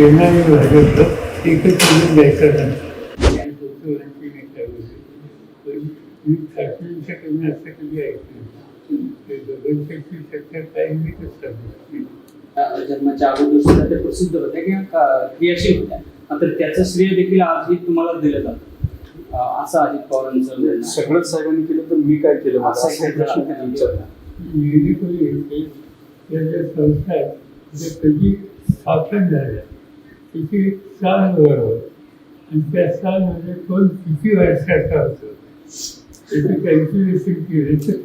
येणारे भाजप एकच करून द्यायचं कमी असं कधी ऐकलं नाही. ते काही मी कसं जन्माच्या अगोदर प्रसिद्ध होत्या किंवा का- क्रियाशील होत्या. मात्र त्याचं श्रेय देखील आजही तुम्हाला दिलं जातं. असं अजित पवारांचं. सगळंच साहेबांनी केलं तर मी काय केलं? असं प्रश्न त्यांनी विचारला. नेहमी कोणी संस्था कधी स्थापन झाल्या तिची साल बरोबर आणि त्या सालमध्ये कोण किती वर्षाचा होतो त्याचं कॅल्क्युलेशन केलं तर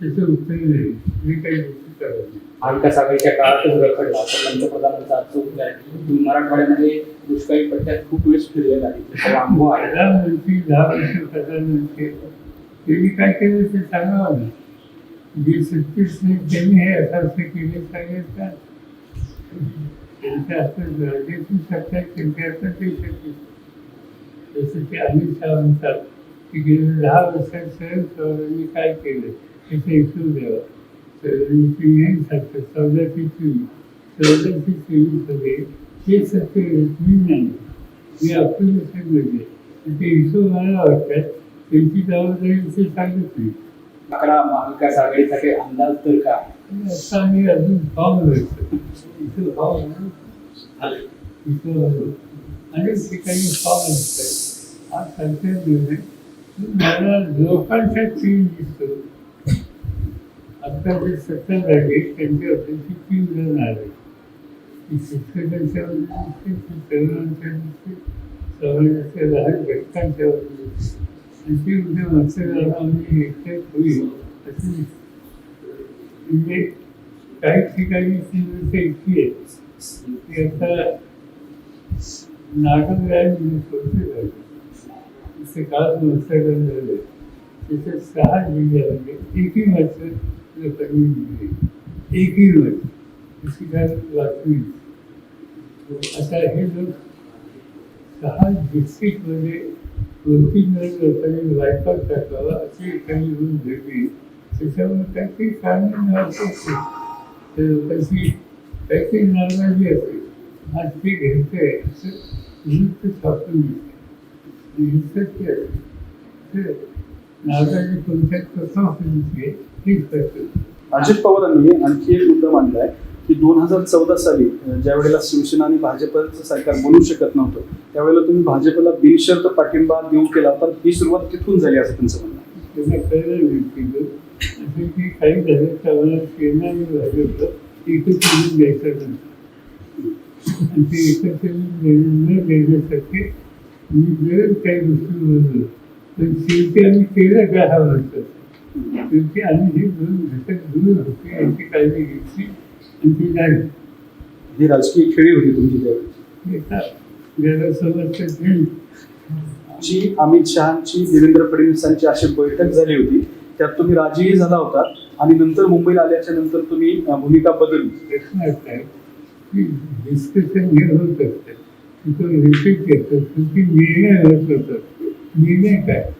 त्याचं उत्तर नाही मी काही गोष्टी करत नाही. काळातच रखडला तर पंतप्रधानांचा तुम्ही मराठवाड्यामध्ये दुष्काळी पट्ट्यात खूप वेळेस फिरलेला प्रधानमंत्री दहा वर्ष प्रधानमंत्री. त्यांनी काय केलं ते सांगावं ना. जे त्यांनी हे असं असं केले सांगेल का? गरजेची सत्ता आहे, त्यांच्या हातात ते शक्य जसं ते अनिल शाह म्हणतात की गेल्या दहा वर्षात शरद पवारांनी काय केलं त्याचा हिशोब द्यावा चौऱ्याऐंशी नाही सांगतात चौदाशे चोवीस चौदाशे चोवीसमध्ये हे सत्य मी नाही मी आपलं मध्ये ते हिशोब मला वाटतात त्यांची जबाबदारी ते सांगत नाही. आकडा महाविकास आघाडीचा काही अंदाज तर का असं आम्ही अजून फॉर्म घ्यायचं इथं फॉर्म इथं हा मला लोकांचा चीन दिसतो आता जे सत्ता त्यांच्या त्यांची तीन जण आले शिक्षकांच्या वतीने तरुणांच्या दिसते समाजाच्या लहान घटकांच्या वतीने एकट्यात होईल असं म्हणजे काही ठिकाणी ती इतकी आहे नाटक आता नाटकराज सोडते झाले तिथे काल मतदान झालं तिथे सहा जिल्ह्यामध्ये एकही मत लोकांनी दिली एकही मत तशी काय बातमी आता हे लोक सहा डिस्ट्रिक्टमध्ये दोन तीन जण लोकांनी वायपाट टाकावा अशी काही येऊन भेटली त्याच्यामुळे काहीतरी कारण असते लोकांची काहीतरी नाराजी असते आज ते घ्यायचंय असं वृत्त छापून दिसते हे सत्य आहे तर नाराजी कोणत्या कसा होते करतो अजित पवारांनी आणखी एक मुद्दा मांडलाय की दोन हजार चौदा साली ज्या वेळेला शिवसेना आणि भाजपचं सरकार बनू शकत नव्हतं त्यावेळेला तुम्ही भाजपला बिनशर्त पाठिंबा देऊ केला तर ही सुरुवात तिथून झाली असं त्यांचं म्हणणं आहे. त्यांना कळलं की काही झालं त्यावेळेला सेना आणि भाजप एकच नाही आणि ते न देण्यासाठी मी जर काही गोष्टी बोललो पण शेवटी आम्ही केलं काय हा म्हणतो शेवटी आम्ही हे दोन घटक होते यांची काळजी घेतली आणि ती झाली. ही राजकीय खेळी होती तुमची त्यावेळी एका ज्याला समजतं घेईल जी अमित शहाची देवेंद्र फडणवीसांची अशी बैठक झाली होती त्यात तुम्ही राजीही झाला होता आणि नंतर मुंबईला आल्याच्यानंतर तुम्ही भूमिका बदलली. की डिस्कशन होत असतं. निर्णय काय?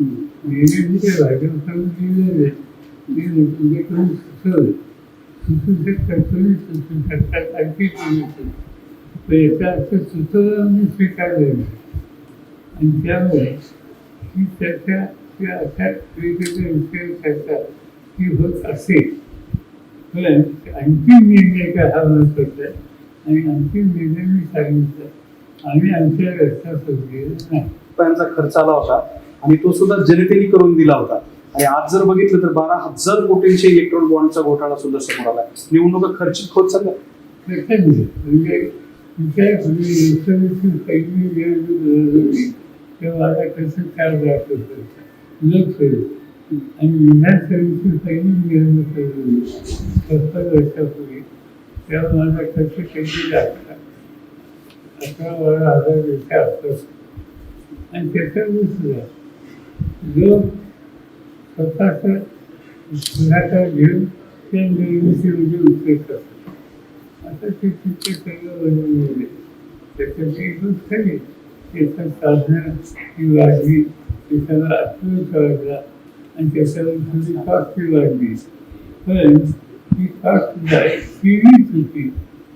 निर्णय काय भाजपकडून दिलेले ते सुचवलं याचा अर्थ सुचवलं स्वीकारलं नाही. आणि त्यामुळे ही चर्चा किंवा अशा वेगवेगळ्या विषयावर चर्चा ही होत असेल पण अंतिम निर्णय काय हा म्हणत होता आणि अंतिम निर्णय मी सांगितलं आम्ही आमच्या रस्ता सोडलेला नाही रुपयांचा खर्च आला होता आणि तो सुद्धा जनतेने करून दिला होता आणि आज जर बघितलं तर बारा हजार कोटींचे इलेक्ट्रॉन बॉन्डचा घोटाळा सुद्धा समोर आला निवडणुका खर्चिक होत चालल्या म्हणजे विचार म्हणजे पहिली तेव्हा कसं चार जात होतं लोकसभेत आणि विधानसभेची पहिली निवडणूक होती सत्तर वर्षापूर्वी तेव्हा माझा खर्च काही लागला अकरा बारा हजार रुपये असतात आणि त्याच्यावर सुद्धा जो स्वतःचा पुढाकार घेऊन त्या निवडणुकीमध्ये उपयोग करतात आता ते चित्र सगळं बनवलेलं आहे त्याच्यात एक खरी त्याचं साधनं ती वाढली त्याच्यावर आत्मविश्वास वाढला आणि त्याच्यावर थोडी कॉस्टही वाढली पण ती कॉस्ट सिरीज होती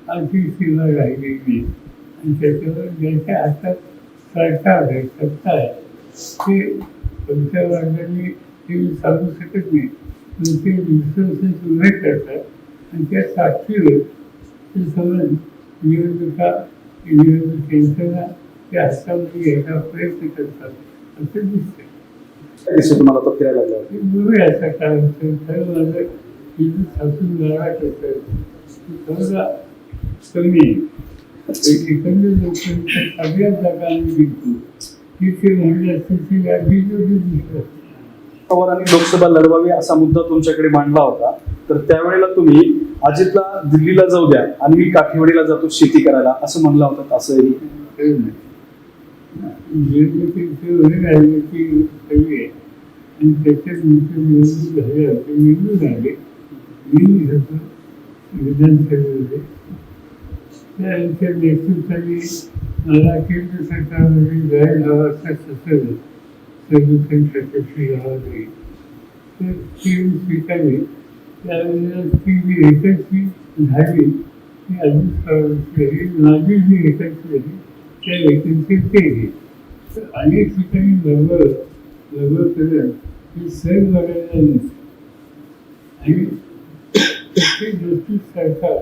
आज ती सीमा राहिली नाही आणि त्याच्यावर ज्यांच्या हातात सरकार आहे सत्ता आहे ते तुमच्या वर्गाने ते सांगू शकत नाही पण ते विश्वास उभे करतात आणि त्या साक्षीवर ते समज निवडणुका निवडणूक यंत्रणा त्या हातामध्ये घ्यायचा प्रयत्न करतात असं दिसतं तुम्हाला आता फिरायला आता काय होतं खरं माझं तिथं सासून लढा करतात थोडा कमी. आहे एकंदर लोकांच्या सगळ्या जागा आम्ही जिंकतो तिथे महिला स्थिती यादी दिसतात पवारांनी लोकसभा लढवावी असा मुद्दा तुमच्याकडे मांडला होता. तर त्यावेळेला तुम्ही अजितला दिल्लीला जाऊ द्या आणि मी काठेवाडीला जातो शेती करायला असं म्हणलं होतं असं निवडणुकीचे वगैरे राजनीती हवी आहे आणि त्याच्यात नंतर निवडणूक झाल्या ते निवडून आले. मी होतो विधानसभेमध्ये. त्यांच्या नेतृत्वाने मला केंद्र सरकारमध्ये जाहीर अवस्था सुचवलं संरक्षण प्रत्यक्ष गावामध्ये तर ती स्वीकारली. त्यावेळेला ती जी एकच झाली ती अजित माझी जी एकच झाली त्या व्यक्तींचे ते घे तर अनेक ठिकाणी बरोबर बरोबर करत ही सर बघायला नसते आणि प्रत्येक गोष्टी सरकार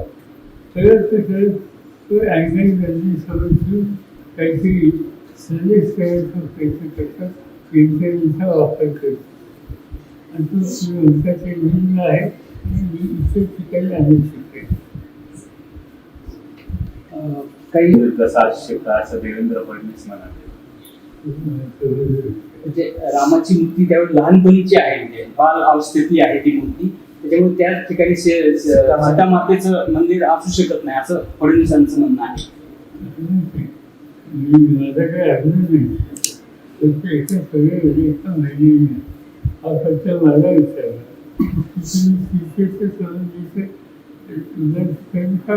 करत ते करत तो अँगल गर्दी समजून काहीतरी सजेस्ट करायचा प्रयत्न करतात इंटरव्ह्यूचा वापर करतो आणि तो म्हणताच्या नियम आहे आणि मी इतर ठिकाणी आणू शकते. काही विरुद्ध शिका असं देवेंद्र फडणवीस म्हणाले. म्हणजे रामाची मूर्ती त्यावेळी लहानपणीची आहे म्हणजे बाल अवस्थेतली आहे ती मूर्ती. त्याच्यामुळे त्या ठिकाणी सीता मातेचं मंदिर असू शकत नाही असं फडणवीसांचं म्हणणं आहे. मी माझा काही अजून नाही. हा फक्त मला विचारला का